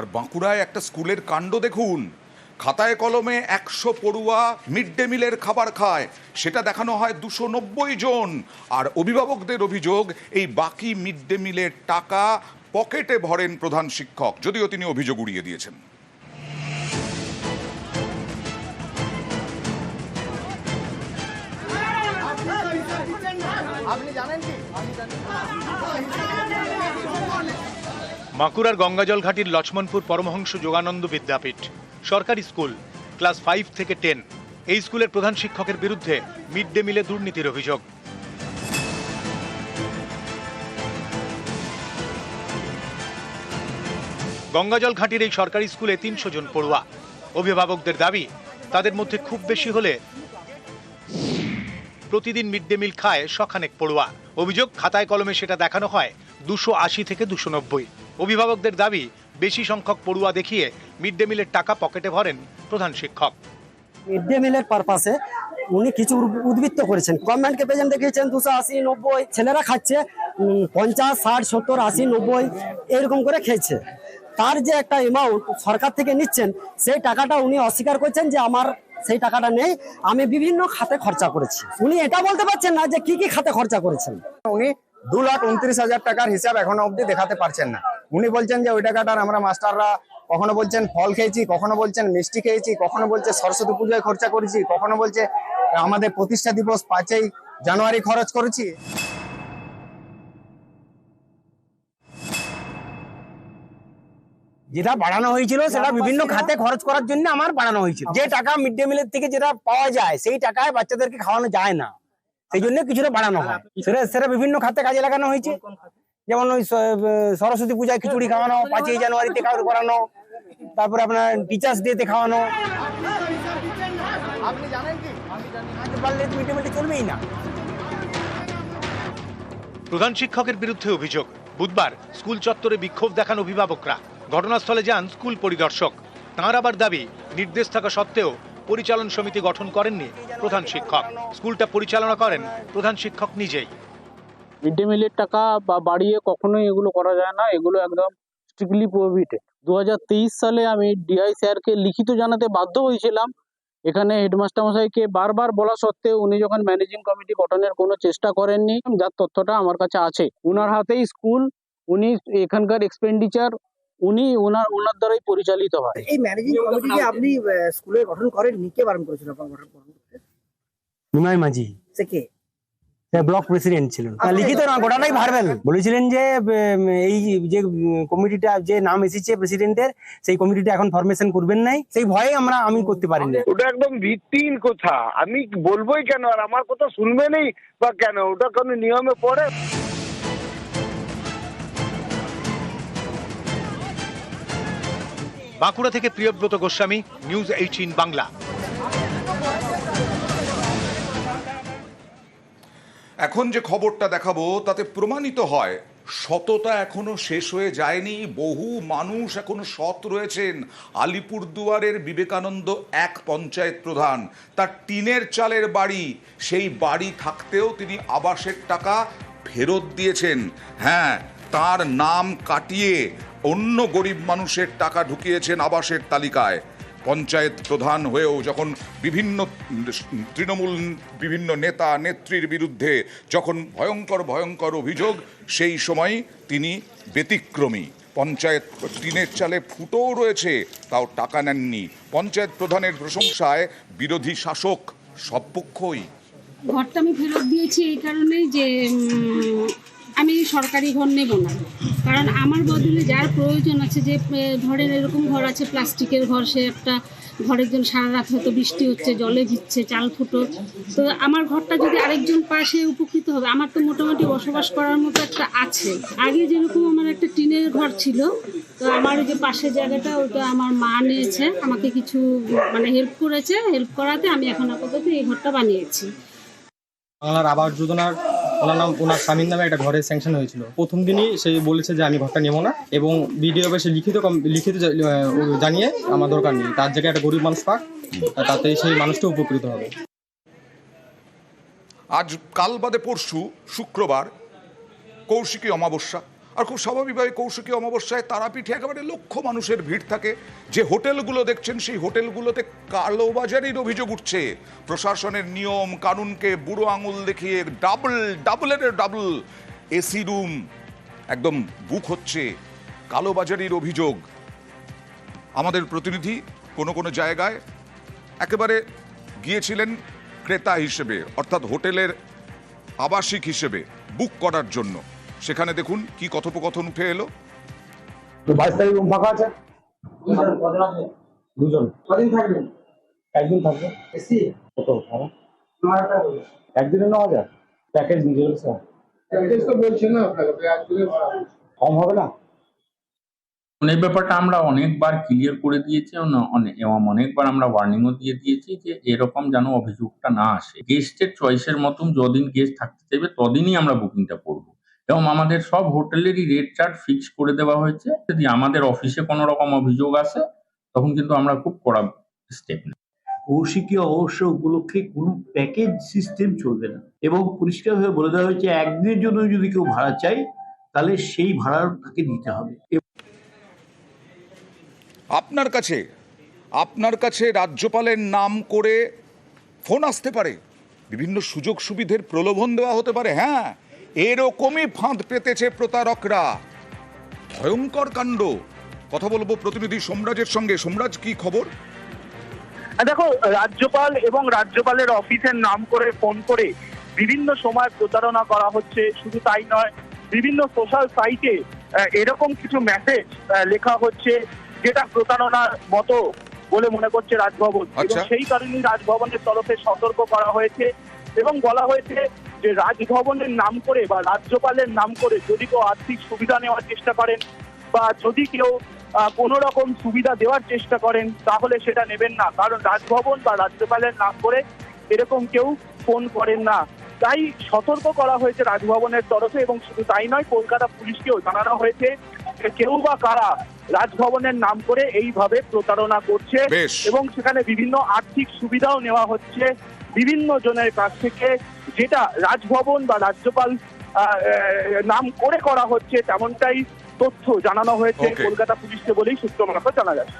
আর বাঁকুড়ায় একটা স্কুলের কাণ্ড দেখুন। খাতায় কলমে একশো পড়ুয়া মিড ডে মিলের খাবার খায়। সেটা দেখানো হয় দুশো নব্বই জন। আর অভিভাবকদের অভিযোগ, এই বাকি মিড ডে মিলের টাকা পকেটে ভরেন প্রধান শিক্ষক, যদিও তিনি অভিযোগ উড়িয়ে দিয়েছেন। বাঁকুড়ার গঙ্গাজল ঘাটির লক্ষ্মণপুর পরমহংস যোগানন্দ বিদ্যাপীঠ। সরকারি স্কুল, ক্লাস ফাইভ থেকে টেন। এই স্কুলের প্রধান শিক্ষকের বিরুদ্ধে মিড ডে মিলে দুর্নীতির অভিযোগ। গঙ্গাজল ঘাটির এই সরকারি স্কুলে তিনশো জন পড়ুয়া। অভিভাবকদের দাবি, তাদের মধ্যে খুব বেশি হলে প্রতিদিন মিড ডে মিল খায় শখানেক পড়ুয়া। অভিযোগ, খাতায় কলমে সেটা দেখানো হয় দুশো আশি থেকে দুশো নব্বই। অভিভাবকদের দাবি বেশি সংখ্যক পড়ুয়া দেখিয়ে মিড ডে মিলের টাকা পকেটে ভরেন প্রধান শিক্ষক। মিড ডে মিলের পারপাসে উনি কিছু উদ- উদ্বৃত্ত করেছেন। গভর্নমেন্টকে প্রেজেন্ট দেখিয়েছেন দুশো আশি নব্বই। ছেলেরা খাচ্ছে পঞ্চাশ ষাট সত্তর আশি নব্বই এরকম করে খেয়েছে। তার যে একটা অ্যামাউন্ট সরকার থেকে নিচ্ছেন সেই টাকাটা উনি অস্বীকার করছেন যে আমার সেই টাকাটা নেই আমি বিভিন্ন খাতে খরচা করেছি। উনি এটা বলতে পারছেন না যে কি কি খাতে খরচা করেছেন। উনি দু লাখ উনত্রিশ হাজার টাকার হিসাব এখনও অবধি দেখাতে পারছেন না। উনি বলছেন যে ওই টাকাটার আমরা মাস্টাররা কখনো বলছেন ফল খেয়েছি কখনো বলছেন মিষ্টি খেয়েছি কখনো বলছে সরস্বতী পূজায় খরচা করেছি কখনো বলছে আমাদের প্রতিষ্ঠা দিবস পাঁচই জানুয়ারি খরচ করেছি। যেটা বাড়ানো হয়েছিল সেটা বিভিন্ন খাতে খরচ করার জন্য আমার বাড়ানো হয়েছিল। যে টাকা মিড ডে মিলের থেকে যেটা পাওয়া যায় সেই টাকায় বাচ্চাদেরকে খাওয়ানো যায় না। সেই জন্য কিছুটা বাড়ানো হয়। সেটা সেটা বিভিন্ন খাতে কাজে লাগানো হয়েছে। যেমন ওই সরস্বতী পূজায় খিচুড়ি খাওয়ানো পাঁচই জানুয়ারিতে খাওয়ানো করানো তারপরে আপনার টিচার্স ডেতে খাওয়ানো। আপনি জানেন কি? পারলে মিড ডে মিলটা চলবেই না। প্রধান শিক্ষকের বিরুদ্ধে অভিযোগ। বুধবার স্কুল চত্বরে বিক্ষোভ দেখান অভিভাবকরা। ঘটনাস্থলে যান স্কুল পরিদর্শক। তাঁর আবার দাবি নির্দেশ থাকা সত্ত্বেও পরিচালন সমিতি গঠন করেননি প্রধান শিক্ষক। স্কুলটা পরিচালনা করেন প্রধান শিক্ষক নিজেই। মিড ডে মিলের টাকা বা বাড়িয়ে কখনোই এগুলো করা যায় না। এগুলো একদম স্ট্রিক্টলি প্রোহিবিটেড দু সালে আমি ডিআই স্যারকে লিখিত জানাতে বাধ্য হয়েছিলাম। এখানে হেডমাস্টার মশাইকে বারবার বলা সত্ত্বেও উনি যখন ম্যানেজিং কমিটি গঠনের কোনো চেষ্টা করেননি যার তথ্যটা আমার কাছে আছে। উনার হাতেই স্কুল উনি এখানকার এক্সপেন্ডিচার উনি ওনার ওনার দ্বারাই পরিচালিত হয়। এই ম্যানেজিং কমিটিকে আপনি স্কুলে গঠন করেননি কে বারণ করেছিল? আপনার গঠন করতে নিমাই মাঝি। সে কে? ব্লক প্রেসিডেন্ট ছিলেন। লিখিত না গোটাটাই ভার্বেল বলেছিলেন যে এই যে কমিটিটা যে নাম এসেছে প্রেসিডেন্টের সেই কমিটিটা এখন ফরমেশন করবেন নাই। সেই ভয়ে আমরা আমি করতে পারিনি। ওটা একদম ভিত্তিহীন কথা। আমি বলবোই কেন? আর আমার কথা শুনবেনই বা কেন? ওটা কোনো নিয়মে পড়ে? বাঁকুড়া থেকে প্রিয়ব্রত গোস্বামী নিউজ এইটিন বাংলা। এখন যে খবরটা দেখাবো, তাতে প্রমাণিত হয়, সততা এখনও শেষ হয়ে যায়নি। বহু মানুষ এখনও সৎ রয়েছেন। আলিপুরদুয়ারের বিবেকানন্দ এক পঞ্চায়েত প্রধান। তার টিনের চালের বাড়ি, সেই বাড়ি থাকতেও তিনি আবাসের টাকা ফেরত দিয়েছেন। হ্যাঁ তার নাম কাটিয়ে অন্য গরিব মানুষের টাকা ঢুকিয়েছেন আবাসের তালিকায়। পঞ্চায়েত প্রধান হয়েও যখন বিভিন্ন, তৃণমূল বিভিন্ন নেতা, নেত্রীর বিরুদ্ধে যখন ভয়ঙ্কর ভয়ঙ্কর অভিযোগ, সেই সময় তিনি ব্যতিক্রমী। পঞ্চায়েত টিনের চালে ফুটোও রয়েছে, তাও টাকা নেননি। পঞ্চায়েত প্রধানের প্রশংসায় বিরোধী শাসক সব পক্ষই ঘরটা আমি ফেরত দিয়েছি এই কারণেই যে আমি সরকারি ঘর নেব না। কারণ আমার বদলে যার প্রয়োজন আছে যে ধরেন এরকম ঘর আছে, প্লাস্টিকের ঘর, সে একটা ঘরের জন্য সারা রাত হয়তো বৃষ্টি হচ্ছে, জলে ভিজছে, চাল ফুটো। তো আমার ঘরটা যদি আরেকজন সে উপকৃত হবে, আমার তো মোটামুটি বসবাস করার মতো একটা আছে। আগে যেরকম আমার একটা টিনের ঘর ছিল, তো আমার ওই যে পাশের জায়গাটা, ওটা আমার মা নিয়েছে, আমাকে কিছু মানে হেল্প করেছে। হেল্প করাতে আমি এখন আপাতত এই ঘরটা বানিয়েছি। বাংলার আবাস যোজনার ওনার নাম, ওনার স্বামীর নামে একটা ঘরের স্যাংশন হয়েছিল। প্রথম দিনই সে বলেছে যে আমি ঘরটা নেব না এবং বিডিও অফিসে লিখিত লিখিত জানিয়ে আমার দরকার নেই। তার জায়গায় একটা গরিব মানুষ পাক তাতে সেই মানুষটা উপকৃত হবে। আজ কাল বাদে পরশু শুক্রবার কৌশিকী অমাবস্যা। আর খুব স্বাভাবিকভাবে কৌশিকী অমাবস্যায় তারাপীঠে একেবারে লক্ষ মানুষের ভিড় থাকে। যে হোটেলগুলো দেখছেন, সেই হোটেলগুলোতে কালোবাজারির অভিযোগ উঠছে। প্রশাসনের নিয়ম, কানুনকে বুড়ো আঙুল দেখিয়ে ডাবল ডাবলের ডাবল এসি রুম একদম বুক হচ্ছে কালোবাজারির অভিযোগ। আমাদের প্রতিনিধি কোনো কোনো জায়গায় একেবারে গিয়েছিলেন ক্রেতা হিসেবে, অর্থাৎ হোটেলের আবাসিক হিসেবে, বুক করার জন্য। সেখানে দেখুন কি কথোপকথন উঠে এলো। বাইশ তারিখ রুম ফাঁকা আছে? দুজন। কদিন থাকবেন একদিন থাকবে। এসি? কত? একদিনে ন হাজার প্যাকেজ স্যার প্যাকেজ তো বলছি না কম হবে না? এই ব্যাপারটা আমরা অনেকবার ক্লিয়ার করে দিয়েছি এবং অনেকবার আমরা ওয়ার্নিংও দিয়ে দিয়েছি যে এরকম যেন অভিযোগটা না আসে। গেস্টের চয়েসের মতন যদিন গেস্ট থাকতে চাইবে তদিনই আমরা বুকিংটা করব। এবং আমাদের সব হোটেলেরই রেট চার্ট ফিক্স করে দেওয়া হয়েছে। যদি আমাদের অফিসে কোনো রকম অভিযোগ আসে তখন কিন্তু আমরা খুব কড়া স্টেপ নেব। কৌশিকী অবশ্য উপলক্ষে কোনো প্যাকেজ সিস্টেম চলবে না। এবং পরিষ্কারভাবে বলে দেওয়া হয়েছে একদিনের জন্য যদি কেউ ভাড়া চায় তাহলে সেই ভাড়া তাকে দিতে হবে। আপনার কাছে আপনার কাছে রাজ্যপালের নাম করে ফোন আসতে পারে। বিভিন্ন সুযোগ সুবিধের প্রলোভন দেওয়া হতে পারে হ্যাঁ। এরকমই ফাঁদ পেতেছে প্রতারকরা। ভয়ঙ্কর কাণ্ড। কথা বলব প্রতিনিধি সোমরাজের সঙ্গে। সোমরাজ কি খবর? দেখো রাজ্যপাল এবং রাজ্যপালের অফিসের নাম করে ফোন করে বিভিন্ন সময় প্রতারণা করা হচ্ছে। শুধু তাই নয় বিভিন্ন সোশ্যাল সাইটে এরকম কিছু মেসেজ লেখা হচ্ছে যেটা প্রতারণার মতো বলে মনে করছে রাজভবন। এবং আচ্ছা। সেই কারণেই রাজভবনের তরফে সতর্ক করা হয়েছে এবং বলা হয়েছে যে রাজভবনের নাম করে বা রাজ্যপালের নাম করে যদি কেউ আর্থিক সুবিধা নেওয়ার চেষ্টা করেন বা যদি কেউ কোনো রকম সুবিধা দেওয়ার চেষ্টা করেন তাহলে সেটা নেবেন না। কারণ রাজভবন বা রাজ্যপালের নাম করে এরকম কেউ ফোন করেন না। তাই সতর্ক করা হয়েছে রাজভবনের তরফে এবং শুধু তাই নয় কলকাতা পুলিশকেও জানানো হয়েছে যে কেউ বা কারা রাজভবনের নাম করে এইভাবে প্রতারণা করছে এবং সেখানে বিভিন্ন আর্থিক সুবিধাও নেওয়া হচ্ছে। বিভিন্ন জনের কাছ থেকে যেটা রাজভবন বা রাজ্যপাল নাম করে করা হচ্ছে তেমনটাই তথ্য জানানো হয়েছে. কলকাতা পুলিশকে বলেই সূত্র মারফত জানা যাচ্ছে